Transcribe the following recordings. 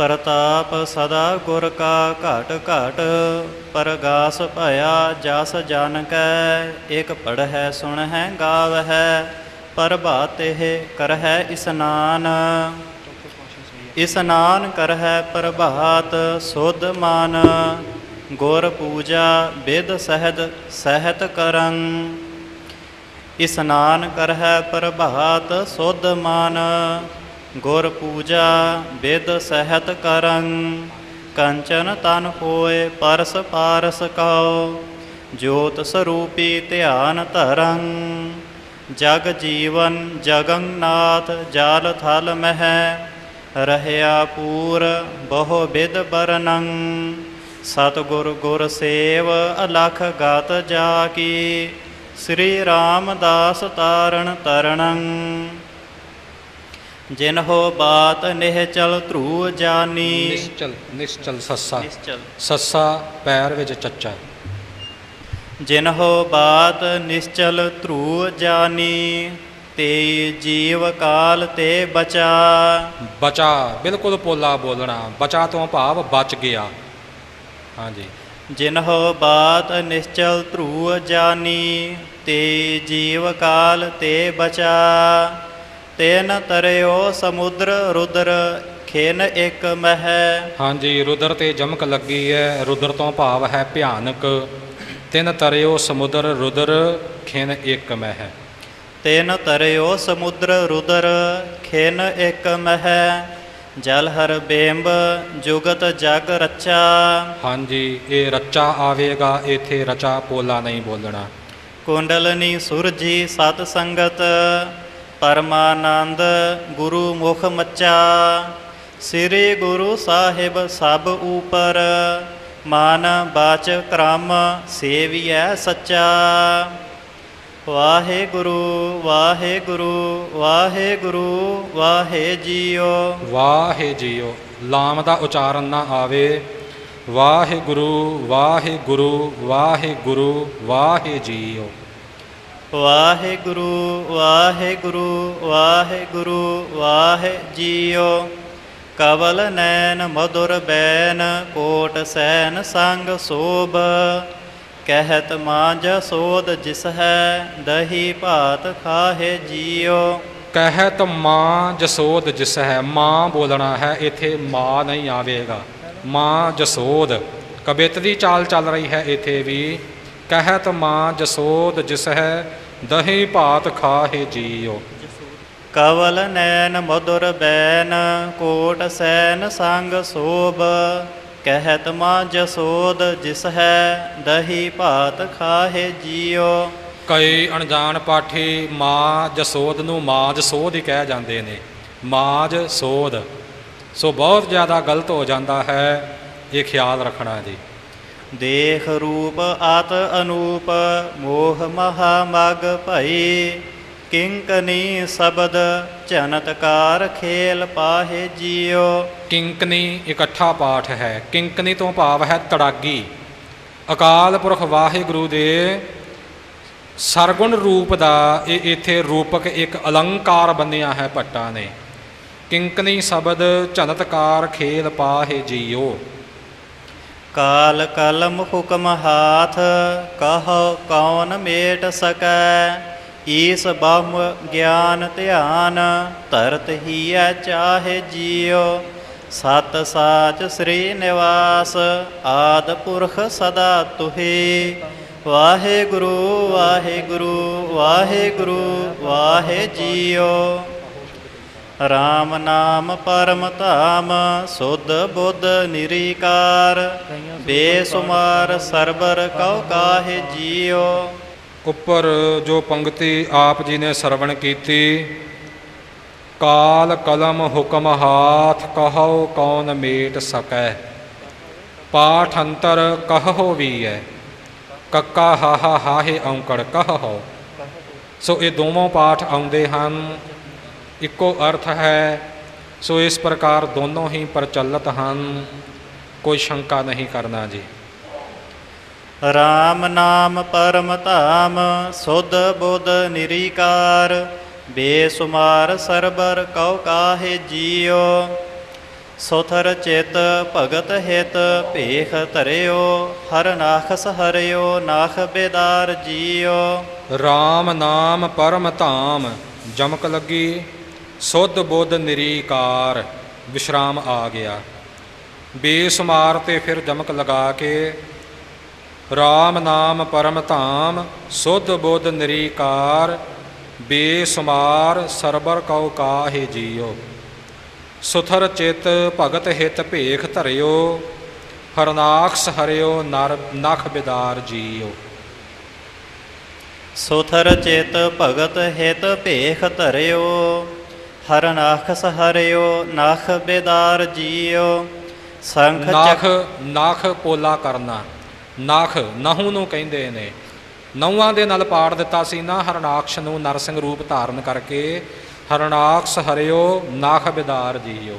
ਪ੍ਰਤਾਪ ਸਦਾ ਗੁਰ ਕਾ ਘਟ ਘਟ, ਪਰਗਾਸ ਭਇਆ ਜਸ ਜਨ ਕੈ ਇਕ ਪੜ੍ਹੈ ਸੁਣਹਿ ਗਾਵਹਿ, ਪ੍ਰਭਾਤਿ ਕਰਹਿ ਇਸਨਾਨ ਇਸਨਾਨ ਕਰਹਿ ਪ੍ਰਭਾਤ ਸੁਧ ਮਨ, ਗੁਰ ਪੂਜਾ ਬਿਦ ਸਹਿਦ ਸਹਿਤ ਕਰੰ ਇਸਨਾਨ ਕਰਹਿ ਪ੍ਰਭਾਤ ਸੁਧ ਮਨ ਗੁਰ ਪੂਜਾ ਵਿਦ ਸਹਿਤ ਕਰੰ, ਕੰਚਨ ਤਨ ਹੋਏ ਪਰਸ ਪਾਰਸ ਕਉ, ਜੋਤ ਸਰੂਪੀ ਧਿਆਨ ਧਰੰ। ਜਗ ਜੀਵਨ ਜਗੰਨਾਥ ਜਾਲ ਥਲ ਮਹਿ, ਰਹਿਆ ਪੂਰ ਬਹੁ ਵਿਦ ਬਰਨੰ। ਸਤਿਗੁਰ ਗੁਰ ਸੇਵ ਅਲਖ ਗਤ ਜਾ ਕੀ ਸ੍ਰੀ ਰਾਮਦਾਸ ਤਾਰਣ ਤਰਣੰ ਜਿਨ ਹੋ ਬਾਤ ਨਿਹਚਲ ਧਰੂ ਜਾਨੀ। ਨਿਸ਼ਚਲ ਨਿਸ਼ਚਲ ਸੱਸਾ। ਨਿਸ਼ਚਲ। ਸੱਸਾ ਪੈਰ ਵਿੱਚ ਚੱਚਾ। ਜਿਨ ਹੋ ਬਾਤ ਨਿਸ਼ਚਲ ਧਰੂ ਜਾਨੀ ਤੇ ਜੀਵ ਕਾਲ ਤੇ ਬਚਾ। ਬਚਾ ਬਿਲਕੁਲ ਪੋਲਾ ਬੋਲਣਾ ਬਚਾ ਤੋਂ ਭਾਵ ਬਚ ਗਿਆ। ਹਾਂਜੀ। ਜਿਨ ਹੋ ਬਾਤ ਨਿਸ਼ਚਲ ਧਰੂ ਜਾਨੀ ਤੇ ਜੀਵ ਕਾਲ ਤੇ ਬਚਾ। ਤੈਨ ਤਰਿਓ ਸਮੁੰਦਰ ਰੁਦਰ ਖਿਨ ਇੱਕ ਮਹਿ। ਹਾਂਜੀ ਰੁਦਰ ਤੇ ਜਮਕ ਲੱਗੀ ਹੈ ਰੁਦਰ ਤੋਂ ਭਾਵ ਹੈ ਭਿਆਨਕ। ਤਿੰਨ ਤਰਿਓ ਸਮੁਦਰ ਰੁਦਰ ਖਿਨ ਇੱਕ ਮਹਿ। ਤੈਨ ਤਰਿਓ ਸਮੁੰਦਰ ਰੁਦਰ ਖਿਨ ਇੱਕ ਮਹਿ। ਜਲ ਹਰ ਬੇੰਬ ਜੁਗਤ ਜਗ ਰਚਾ। ਹਾਂਜੀ ਇਹ ਰੱਚਾ ਆਵੇਗਾ ਇਥੇ ਰਚਾ ਪੋਲਾ ਨਹੀਂ ਬੋਲਣਾ। ਕੁੰਡਲਨੀ ਸੁਰਜੀ ਸਤ ਸੰਗਤ। ਪਰਮਾਨੰਦ ਗੁਰੂ ਮੁਖ ਮੱਚਾ, ਸ੍ਰੀ ਗੁਰੂ ਸਾਹਿਬ ਸਭ ਉਪਰ, ਮਾਨ ਬਾਚ ਕਰਮ ਸੇਵੀਐ ਸੱਚਾ। ਵਾਹਿਗੁਰੂ ਵਾਹਿਗੁਰੂ ਵਾਹਿਗੁਰੂ, ਵਾਹਿ ਜੀਓ। ਵਾਹਿ ਜੀਓ, ਲਾਮ ਦਾ ਉਚਾਰਨ ਨਾ ਆਵੇ। ਵਾਹਿਗੁਰੂ ਵਾਹਿਗੁਰੂ ਵਾਹਿਗੁਰੂ, ਵਾਹਿ ਜੀਓ। ਵਾਹਿਗੁਰੂ ਵਾਹਿਗੁਰੂ ਵਾਹਿਗੁਰੂ ਵਾਹਿ ਜੀਓ ਕਵਲ ਨੈਣ ਮధుਰ ਬੈਨ, ਕੋਟ ਸੈਨ ਸੰਗ ਸੋਭ। ਕਹਿਤ ਮਾਂ ਜਸੋਦ ਜਿਸ ਹੈ, ਦਹੀ ਭਾਤ ਖਾਹੇ ਜੀਓ। ਕਹਿਤ ਮਾਂ ਜਸੋਦ ਜਿਸ ਹੈ, ਮਾਂ ਬੋਲਣਾ ਹੈ, ਇੱਥੇ ਮਾਂ ਨਹੀਂ ਆਵੇਗਾ। ਮਾਂ ਜਸੋਦ ਕਬਿਤ ਦੀ ਚਾਲ ਚੱਲ ਰਹੀ ਹੈ, ਇੱਥੇ ਵੀ। ਕਹਿਤ ਮਾਂ ਜਸੋਦ ਜਿਸ ਹੈ ਦਹੀਂ ਭਾਤ ਖਾਹੇ ਜੀਓ ਕਵਲ ਨੈਣ ਮధుਰ ਬੈਨ ਕੋਟ ਸੈਨ ਸੰਗ ਸੋਭ। ਕਹਿਤ ਮਾਂ ਜਸੋਦ ਜਿਸ ਹੈ ਦਹੀ ਭਾਤ ਖਾਹੇ ਜੀਓ ਕਈ ਅਣਜਾਣ ਪਾਠੀ ਮਾਂ ਜਸੋਦ ਨੂੰ ਮਾਂ ਜਸੋਦ ਹੀ ਕਹਿ ਜਾਂਦੇ ਨੇ। ਮਾਜ ਸੋਦ ਸੋ ਬਹੁਤ ਜ਼ਿਆਦਾ ਗਲਤ ਹੋ ਜਾਂਦਾ ਹੈ ਇਹ ਖਿਆਲ ਰੱਖਣਾ ਜੀ। ਦੇਖ ਰੂਪ ਆਤ ਅਨੂਪ, ਮੋਹ ਮਹਾ ਮਗ ਭਈ, ਕਿੰਕਨੀ ਸ਼ਬਦ ਚਨਤਕਾਰ ਖੇਲ ਪਾਹੇ ਜੀਓ। ਕਿੰਕਨੀ ਇਕੱਠਾ ਪਾਠ ਹੈ, ਕਿੰਕਨੀ ਤੋਂ ਭਾਵ ਹੈ ਤੜਾਗੀ। ਅਕਾਲ ਪੁਰਖ ਵਾਹਿਗੁਰੂ ਦੇ ਸਰਗੁਣ ਰੂਪ ਦਾ ਇਹ ਇੱਥੇ ਰੂਪਕ ਇੱਕ ਅਲੰਕਾਰ ਬੰਨਿਆ ਹੈ ਭੱਟਾਂ ਨੇ। ਕਿੰਕਨੀ ਸ਼ਬਦ ਝਨਤਕਾਰ ਖੇਲ ਪਾਹੇ ਜੀਓ। ਕਾਲ ਕਲਮ ਹੁਕਮ ਹਾਥ, ਕਹੋ ਕੌਣ ਮੇਟ ਸਕੈ? ਈਸ ਬ੍ਰਹਮ ਗਿਆਨ ਧਿਆਨ, ਧਰਤ ਹੀਐ ਚਾਹੇ ਜੀਓ ਸਤ ਸਾਚ ਸ੍ਰੀ ਨਿਵਾਸ, ਆਦ ਪੁਰਖ ਸਦਾ ਤੁਹੀ। ਵਾਹਿਗੁਰੂ ਵਾਹਿਗੁਰੂ ਵਾਹਿਗੁਰੂ, ਵਾਹਿ ਜੀਓ ਰਾਮ ਨਾਮ ਪਰਮ ਧਾਮ ਸੁਧ ਬੁੱਧ ਨਿਰੀਕਾਰ ਬੇਸੁਮਾਰ ਸਰਬਰ ਕਉ ਕਾਹੇ ਜੀਓ ਉੱਪਰ ਜੋ ਪੰਕਤੀ ਆਪ ਜੀ ਨੇ ਸਰਵਣ ਕੀਤੀ ਕਾਲ ਕਲਮ ਹੁਕਮ ਹਾਥ ਕਹੋ ਕੌਣ ਮੇਟ ਸਕੈ। ਪਾਠ ਅੰਤਰ ਕਹੋ ਵੀ ਹੈ ਕੱਕਾ ਹਾਹਾ ਹਾਹੇ ਔਂਕੜ ਕਹੋ ਸੋ ਇਹ ਦੋਵੇਂ ਪਾਠ ਆਉਂਦੇ ਹਨ। ਇੱਕੋ ਅਰਥ ਹੈ ਸੋ ਇਸ ਪ੍ਰਕਾਰ ਦੋਨੋਂ ਹੀ ਪ੍ਰਚਲਿਤ ਹਨ। ਕੋਈ ਸ਼ੰਕਾ ਨਹੀਂ ਕਰਨਾ ਜੀ। ਰਾਮ ਨਾਮ ਪਰਮ ਧਾਮ ਸੁਧ ਬੁੱਧ ਨਿਰੀਕਾਰ ਬੇਸੁਮਾਰ ਸਰਬਰ ਕਉ ਕਾਹੇ ਜੀਓ ਸੋਥਰ ਚਿਤ ਭਗਤ ਹਿਤ ਭੇਖ ਧਰਿਓ ਹਰ ਨਾਖਸ ਹਰਿਓ ਨਾਖ ਬੇਦਾਰ ਜੀਓ RAM ਨਾਮ ਪਰਮ ਧਾਮ ਜਮਕ ਲੱਗੀ। ਸੁਧ ਬੁੱਧ ਨਿਰੀਕਾਰ ਵਿਸ਼ਰਾਮ ਆ ਗਿਆ। ਬੇਸੁਮਾਰ ਤੇ ਫਿਰ ਜਮਕ ਲਗਾ ਕੇ RAM ਨਾਮ ਪਰਮ ਧਾਮ ਸੁਧ ਬੁੱਧ ਨਿਰੀਕਾਰ ਬੇਸੁਮਾਰ ਸਰਬਰ ਕਉ ਕਾਹੇ ਜੀਓ ਸੁਥਰ ਚਿਤ ਭਗਤ ਹਿਤ ਭੇਖ ਧਰਿਓ, ਹਰਨਾਖਸ ਹਰਿਓ ਨਰ ਨਖ ਬਿਦਾਰ ਜੀਓ ਸੁਥਰ ਚਿਤ ਭਗਤ ਹਿਤ ਭੇਖ ਧਰਿਓ ਹਰ ਨਾਖਸ ਹਰਿਓ ਨਾਖ ਬੇਦਾਰ ਜੀਓ ਸੰਖ ਨਖ ਨਖ ਪੋਲਾ ਕਰਨਾ। ਨਖ ਨਹੂ ਨੂੰ ਕਹਿੰਦੇ ਨੇ। ਨੌਵਾਂ ਦੇ ਨਾਲ ਪਾੜ ਦਿੱਤਾ ਸੀ ਨਾ ਹਰਨਾਕਸ਼ ਨੂੰ ਨਰਸਿੰਘ ਰੂਪ ਧਾਰਨ ਕਰਕੇ। ਹਰਨਾਕਸ਼ ਹਰਿਓ ਨਖ ਬਿਦਾਰ ਜੀਓ।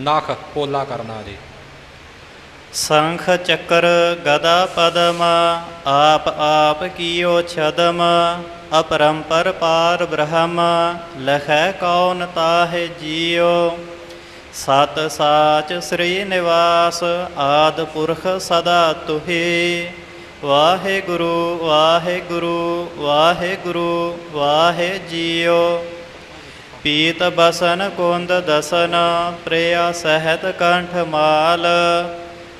ਨਖ ਪੋਲਾ ਕਰਨਾ ਜੀ। ਸੰਖ ਚੱਕਰ ਗਦਾ ਪਦਮ ਆਪ ਆਪ ਕੀਓ ਛਦਮ। ਅਪਰੰਪਰ ਪਾਰ ਬ੍ਰਹਮ, ਲਖੈ ਕੌਣ ਤਾਹੇ ਜੀਓ ਸਤ ਸਾਚ ਸ੍ਰੀ ਨਿਵਾਸ, ਆਦ ਪੁਰਖ ਸਦਾ ਤੁਹੀ। ਵਾਹਿਗੁਰੂ ਵਾਹਿਗੁਰੂ ਵਾਹਿਗੁਰੂ, ਵਾਹਿ ਜੀਓ ਪੀਤ ਬਸਨ ਕੁੰਦ ਦਸਨ, ਪ੍ਰਿਆ ਸਹਿਤ ਕੰਠ ਮਾਲ।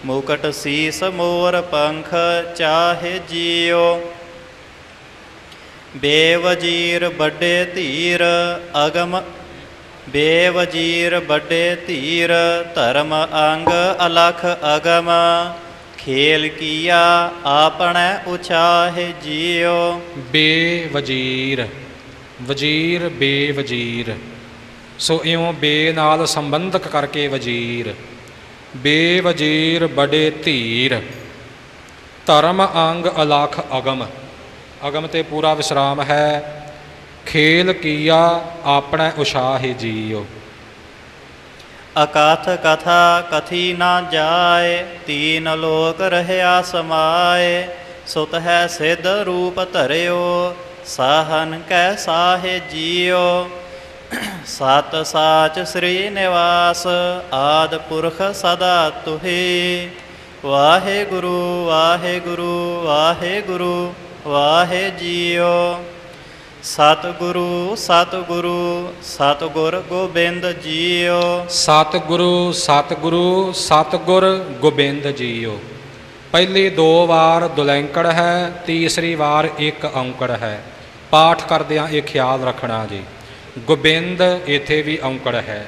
ਮੁਕਟ ਸੀਸ ਮੋਰ ਪੰਖ ਚਾਹੇ ਜੀਓ ਬੇਵਜੀਰ ਵੱਡੇ ਧੀਰ ਅਗਮ, ਬੇਵਜੀਰ ਵੱਡੇ ਧੀਰ ਧਰਮ ਅੰਗ ਅਲਖ ਅਗਮ। ਖੇਲ ਕੀਆ ਆਪਣੈ ਉਛਾਹੇ ਜੀਓ। ਬੇਵਜੀਰ, ਵਜੀਰ ਬੇਵਜੀਰ, ਸੋ ਇਉਂ ਬੇ ਨਾਲ ਸੰਬੰਧਕ ਕਰਕੇ ਵਜੀਰ। ਬੇਵਜੀਰ ਬੜੇ ਧੀਰ, ਧਰਮ ਅੰਗ ਅਲਖ ਅਗਮ। ਅਗਮ ਤੇ ਪੂਰਾ ਵਿਸਰਾਮ ਹੈ। ਖੇਲ ਕੀਆ ਆਪਣਾ ਉਸ਼ਾਹੇ ਜੀਓ। ਅਕਾਥ ਕਥਾ ਕਥੀ ਨਾ ਜਾਏ, ਤੀਨ ਲੋਕ ਰਹਿਆ ਸਮਾਏ। ਸੁਤ ਹੈ ਸਿਧ ਰੂਪ ਧਰਿਓ, ਸਾਹਨ ਕੈ ਸਾਹੇ ਜੀਓ। ਸਤ ਸਾਚ ਸ੍ਰੀ ਨਿਵਾਸ, ਆਦ ਪੁਰਖ ਸਦਾ ਤੁਹੀ। ਵਾਹਿਗੁਰੂ ਵਾਹਿਗੁਰੂ ਵਾਹਿਗੁਰੂ। ਵਾਹਿ ਜੀਓ ਸਤਿਗੁਰੂ ਸਤਿਗੁਰੂ ਸਤਿਗੁਰ ਗੋਬਿੰਦ ਜੀਓ। ਸਤਿਗੁਰੂ ਸਤਿਗੁਰੂ ਸਤਿਗੁਰ ਗੋਬਿੰਦ ਜੀਓ। ਪਹਿਲੀ ਦੋ ਵਾਰ ਦੁਲੈਂਕੜ ਹੈ ਤੀਸਰੀ ਵਾਰ ਇੱਕ ਔਂਕੜ ਹੈ। ਪਾਠ ਕਰਦਿਆਂ ਇਹ ਖਿਆਲ ਰੱਖਣਾ ਜੀ ਗੋਬਿੰਦ ਇੱਥੇ ਵੀ ਔਂਕੜ ਹੈ।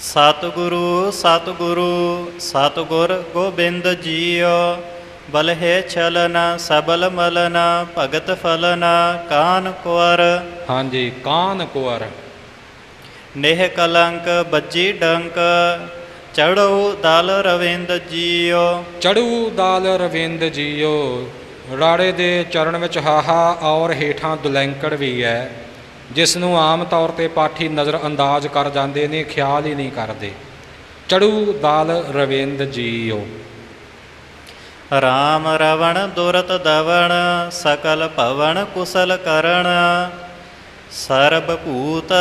ਸਤਿਗੁਰੂ ਸਤਿਗੁਰੂ ਸਤਿਗੁਰ ਗੋਬਿੰਦ ਜੀਓ। ਬਲਹਿ ਛਲਨ ਸਬਲ ਮਲਨ ਭਗਤ ਫਲਨ ਕਾਨ ਕੁਰ ਹਾਂਜੀ ਕਾਨ ਕੁਰ ਨੇਹ ਕਲੰਕ ਬੱਜੀ ਡੰਕ ਚੜਉ ਦਲ ਰਵਿੰਦ ਜੀਓ ਚੜੂ ਦਾਲ ਰਵਿੰਦ ਜੀਓ ਰਾੜੇ ਦੇ ਚਰਨ ਵਿੱਚ ਹਾਹਾ ਔਰ ਹੇਠਾਂ ਦੁਲੈਂਕੜ ਵੀ ਹੈ ਜਿਸ ਨੂੰ ਆਮ ਤੌਰ ਤੇ ਪਾਠੀ ਨਜ਼ਰ ਅੰਦਾਜ਼ ਕਰ ਜਾਂਦੇ ਨੇ ਖਿਆਲ ਹੀ ਨਹੀਂ ਕਰਦੇ। ਚੜੂ ਦਾਲ ਰਵਿੰਦ ਜੀਓ ਰਾਮ ਰਵਣ ਦੁਰਤ ਦਵਣ, ਸਕਲ ਭਵਨ ਕੁਸਲ ਕਰਣ ਸਰਬ ਭੂਤ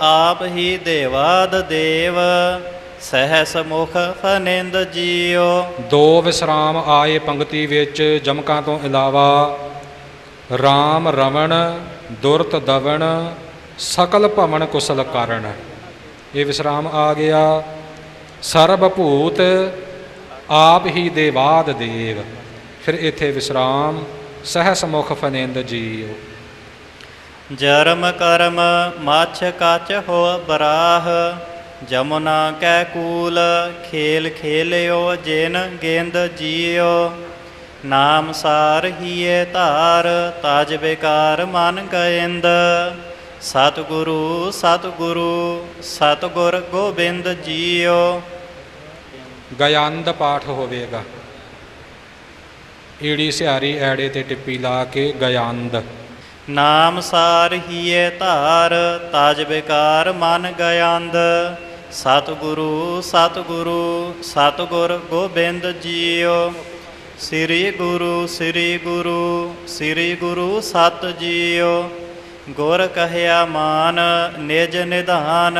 ਆਪ ਹੀ ਦੇਵਾਦ ਦੇਵ, ਸਹਿਸ ਮੁਖ ਫਨਿੰਦ ਜੀਓ ਦੋ ਵਿਸਰਾਮ ਆਏ ਪੰਕਤੀ ਵਿੱਚ ਜਮਕਾਂ ਤੋਂ ਇਲਾਵਾ RAM ਰਵਣ ਦੁਰਤ ਦਵਣ, ਸਕਲ ਭਵਨ ਕੁਸਲ ਕਾਰਣ ਇਹ ਵਿਸਰਾਮ ਆ ਗਿਆ। ਸਰਬ ਭੂਤ ਆਪ ਹੀ ਦੇਵਾਦ ਦੇਵ। ਫਿਰ ਇੱਥੇ ਵਿਸਰਾਮ, ਸਹਸ ਮੁਖ ਫਨਿੰਦ ਜੀਓ ਜਰਮ ਕਰਮ ਮਾਛ ਕਾਚ ਹੋ ਬਰਾਹ, ਜਮੁਨਾ ਕੈ ਕੂਲ ਖੇਲ ਖੇਲਿਓ ਜਿਨ ਗੇਂਦ ਜੀਓ ਨਾਮ ਸਾਰ ਹੀਏ ਧਾਰ, ਤਾਜ ਬੇਕਾਰ ਮਨ ਗਇੰਦ। ਸਤਿਗੁਰੂ ਸਤਿਗੁਰੂ, ਸਤਿਗੁਰ ਗੋਬਿੰਦ ਜੀਓ ਗਯੰਦ ਪਾਠ ਹੋਵੇਗਾ। ਈੜੀ ਸਿਆਰੀ ਐੜੇ ਤੇ ਟਿੱਪੀ ਲਾ ਕੇ ਗਯੰਦ ਨਾਮ ਸਾਰ ਹੀਏ ਧਾਰ, ਤਾਜ ਬੇਕਾਰ ਮਨ ਗਯੰਦ ਸਤਿਗੁਰੂ ਸਤਿਗੁਰੂ, ਸਤਿਗੁਰ ਗੋਬਿੰਦ ਜੀਓ। ਸ੍ਰੀ ਗੁਰੂ ਸ੍ਰੀ ਗੁਰੂ ਸ੍ਰੀ ਗੁਰੂ ਸਤ ਜੀਓ। ਗੁਰ ਕਹਿਆ ਮਾਨ, ਨਿਜ ਨਿਧਾਨ।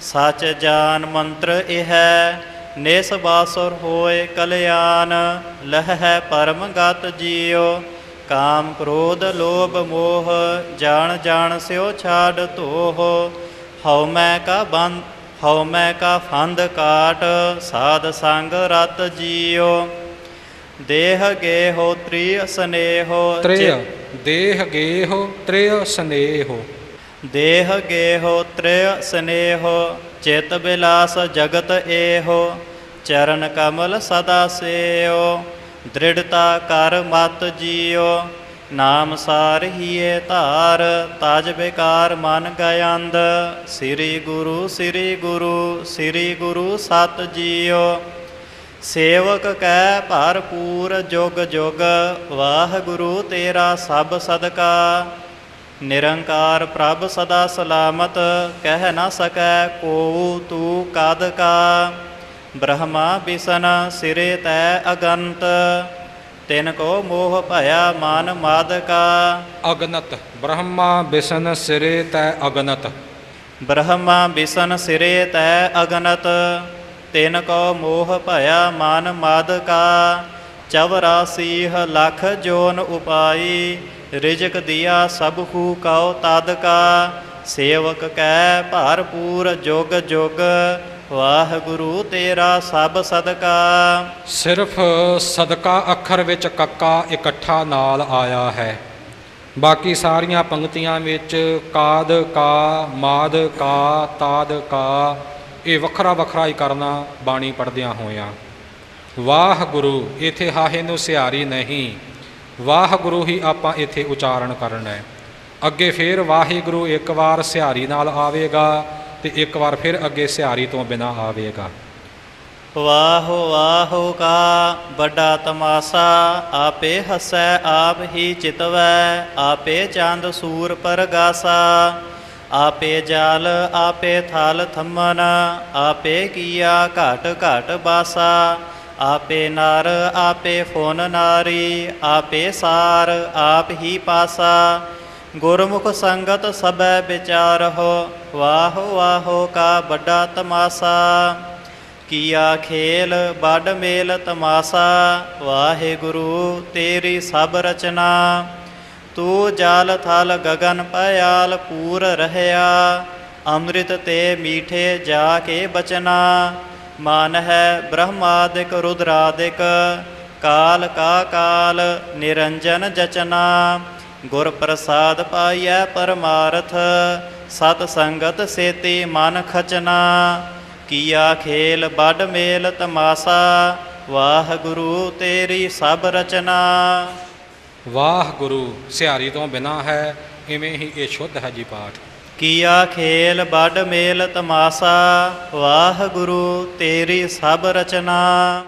ਸਚ ਜਾਨ ਮੰਤਰ ਇਹ ਹੈ ਨਿਸ ਬਾਸੁਰ ਹੋਏ ਕਲਿਆਣ ਲਹਿ ਪਰਮ ਗਤ ਜੀਉ। ਕਾਮ ਕ੍ਰੋਧ ਲੋਭ ਮੋਹ ਜਾਣ ਜਾਣ ਸਿਓ ਛਾੜ ਧੋਹ। ਹਉ ਮੈਂ ਕਾ ਬੰਦ ਹਉ ਮੈਂ ਕਾ ਫੰਦ ਕਾਟ ਸਾਧ ਸੰਗ ਰਤ ਜੀਉ। ਦੇਹ ਗੇਹੋ ਤ੍ਰੀ ਸਨੇਹੋ ਤ੍ਰਿਯ ਦੇਹ ਗੇਹੋ ਤ੍ਰਿਯ ਸਨੇਹੋ। ਦੇਹ ਗੇਹੋ ਤ੍ਰਿਯ ਸਨੇਹੋ, ਚਿਤ ਬਿਲਾਸ ਜਗਤ ਏਹੋ, ਚਰਨ ਕਮਲ ਸਦਾ ਸੇਓ, ਦ੍ਰਿੜਤਾ ਕਰ ਮਤ ਜੀਓ, ਨਾਮ ਸਾਰ ਹੀਏ ਧਾਰ, ਤਜ ਬਿਕਾਰ ਮਨ ਗਯੰਦ ਸ੍ਰੀ ਗੁਰੂ ਸ੍ਰੀ ਗੁਰੂ ਸ੍ਰੀ ਗੁਰੂ ਸਤ ਜੀਓ। ਸੇਵਕ ਕੈ ਭਰਪੂਰ ਜੁਗ ਜੁਗ, ਵਾਹਿਗੁਰੂ ਤੇਰਾ ਸਭ ਸਦਕਾ ਨਿਰੰਕਾਰ ਪ੍ਰਭ ਸਦਾ ਸਲਾਮਤ ਕਹਿ ਨਾ ਸਕੈ ਕੋ ਤੂ ਕਦ ਕਾ। ਬ੍ਰਹਮਾ ਬਿਸਨ ਸਿਰੇ ਤੈ ਅਗੰਤ ਤਿਨ ਕੋ ਮੋਹ ਭਇਆ ਮਨ ਮਾਦ ਕਾ। ਅਗਨਤ ਬ੍ਰਹਮਾ ਬਿਸ਼ਨ ਸਿਰੇ ਤੈ ਅਗਨਤ। ਬ੍ਰਹਮਾ ਬਿਸਨ ਸਿਰੇ ਤੈ ਅਗਨਤ ਤਿਨ ਕੋ ਮੋਹ ਭਇਆ ਮਨ ਮਦ ਕਾ। ਚਵਰਾਸੀਹ ਲੱਖ ਜੋਨ ਉਪਾਈ ਰਿਜਕ ਦਿਆ ਸਭ ਹੂ ਕਉ ਤਦ ਕਾ ਸੇਵਕ ਕੈ ਭਰਪੂਰ ਜੁਗ ਜੁਗ, ਵਾਹਿਗੁਰੂ ਤੇਰਾ ਸਭ ਸਦਕਾ। ਸਿਰਫ ਸਦਕਾ ਅੱਖਰ ਵਿੱਚ ਕੱਕਾ ਇਕੱਠਾ ਨਾਲ ਆਇਆ ਹੈ। ਬਾਕੀ ਸਾਰੀਆਂ ਪੰਕਤੀਆਂ ਵਿੱਚ ਕਾਦ, ਕਾ, ਮਾਦ, ਕਾ, ਤਾਦ, ਕਾ, ਇਹ ਵੱਖਰਾ ਵੱਖਰਾ ਹੀ ਕਰਨਾ ਬਾਣੀ ਪੜਦਿਆਂ ਹੋਇਆਂ। ਵਾਹਿਗੁਰੂ, ਇਥੇ ਹਾਹੇ ਨੂੰ ਸਿਹਾਰੀ ਨਹੀਂ। ਵਾਹਿਗੁਰੂ ਹੀ ਆਪਾਂ ਇੱਥੇ ਉਚਾਰਨ ਕਰਨਾ ਹੈ ਅੱਗੇ ਫਿਰ ਵਾਹਿਗੁਰੂ ਇੱਕ ਵਾਰ ਸਿਹਾਰੀ ਨਾਲ ਆਵੇਗਾ ਤੇ ਇੱਕ ਵਾਰ ਫਿਰ ਅੱਗੇ ਸਿਹਾਰੀ ਤੋਂ ਬਿਨਾ ਆਵੇਗਾ। ਵਾਹੋ ਵਾਹੋ ਕਾ ਵੱਡਾ ਤਮਾਸਾ, ਆਪੇ ਹਸੈ, ਆਪ ਹੀ ਚਿਤਵੈ, ਆਪੇ ਚੰਦ ਸੂਰ ਪਰਗਾਸਾ ਆਪੇ ਜਲ, ਆਪੇ ਥਲ ਥੰਮਨ, ਆਪੇ ਕੀਆ ਘਟ ਘਟ ਬਾਸਾ। ਆਪੇ ਨਰ, ਆਪੇ ਫੋਨ ਨਾਰੀ, ਆਪੇ ਸਾਰ, ਆਪ ਹੀ ਪਾਸਾ। ਗੁਰਮੁਖ ਸੰਗਤ ਸਭੈ ਵਿਚਾਰਹੁ ਵਾਹ ਵਾਹੋ ਕਾ ਵੱਡਾ ਤਮਾਸਾ। ਕੀਆ ਖੇਲ ਬੜ ਮੇਲ ਤਮਾਸਾ, ਵਾਹਿਗੁਰੂ ਤੇਰੀ ਸਭ ਰਚਨਾ। ਤੂੰ ਜਲ ਥਲ ਗਗਨ ਪਿਆਲ ਪੂਰ ਰਹਿਆ, ਅੰਮ੍ਰਿਤ ਤੇ ਮੀਠੇ ਜਾ ਕੇ ਬਚਨਾ। ਮਨ ਹੈ ਬ੍ਰਹਮਾਦਿਕ ਰੁਦਰਾਦਿਕ, ਕਾਲ ਕਾ ਕਾਲ ਨਿਰੰਜਨ ਜਚਨਾ। ਗੁਰ ਪ੍ਰਸਾਦ ਪਾਈਐ ਪਰਮਾਰਥ, ਸਤ ਸੰਗਤ ਸੇਤੀ ਮਨ ਖਚਨਾ। ਕੀਆ ਖੇਲ ਬੜ ਮੇਲ ਤਮਾਸਾ, ਵਾਹਿਗੁਰੂ ਤੇਰੀ ਸਭ ਰਚਨਾ। ਵਾਹਿਗੁਰੂ, ਸਿਹਾਰੀ ਤੋਂ ਬਿਨਾ ਹੈ, ਇਵੇਂ ਹੀ ਇਹ ਸ਼ੁੱਧ ਹੈ ਜੀ ਪਾਠ। ਕੀਆ ਖੇਲ ਬੜ ਮੇਲ ਤਮਾਸਾ ਵਾਹਿਗੁਰੂ ਤੇਰੀ ਸਭ ਰਚਨਾ।